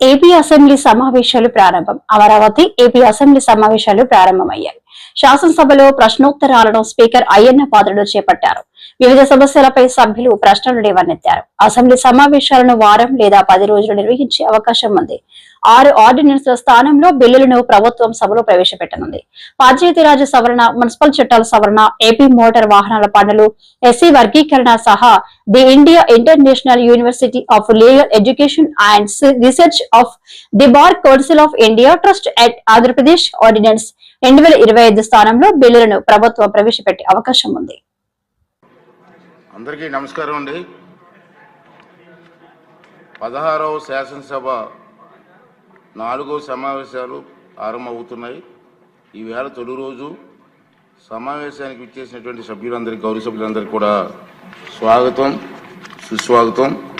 AP assembly సమావేశాలు ప్రారంభం. Amaravati AP assembly సమావేశాలు ప్రారంభమయ్యాయి. శాసనసభలో ప్రశ్నోత్తరాలను స్పీకర్ అయ్యన్న పాత్రుడు చేపట్టారు. వివిధ సమస్యలపై సభ్యులు ప్రశ్నలు లేవనెత్తారు. అసెంబ్లీ సమావేశాలను వారం లేదా పది రోజులు నిర్వహించే అవకాశం ఉంది. ఆరు ఆర్డినెన్స్ల స్థానంలో బిల్లులను ప్రభుత్వం సభలో ప్రవేశపెట్టనుంది. పంచాయతీరాజ్ సవరణ మున్సిపల్ చట్టాల సవరణ ఏపీ మోటార్ వాహనాల పన్నులు ఎస్సీ వర్గీకరణ సహా the India International University of Legal Education and Research of the Bar Council of India Trust at Andhra Pradesh ordinance. రెండు వేల ఇరవై ఐదు స్థానంలో బిల్లులను ప్రభుత్వం ప్రవేశపెట్టే అవకాశం ఉంది. అందరికీ నమస్కారం అండి. పదహారవ శాసనసభ నాలుగో సమావేశాలు ఆరంభమవుతున్నాయి. ఈవేళ తొలి రోజు సమావేశానికి విచ్చేసినటువంటి సభ్యులందరికీ గౌరవ సభ్యులందరికీ కూడా స్వాగతం సుస్వాగతం.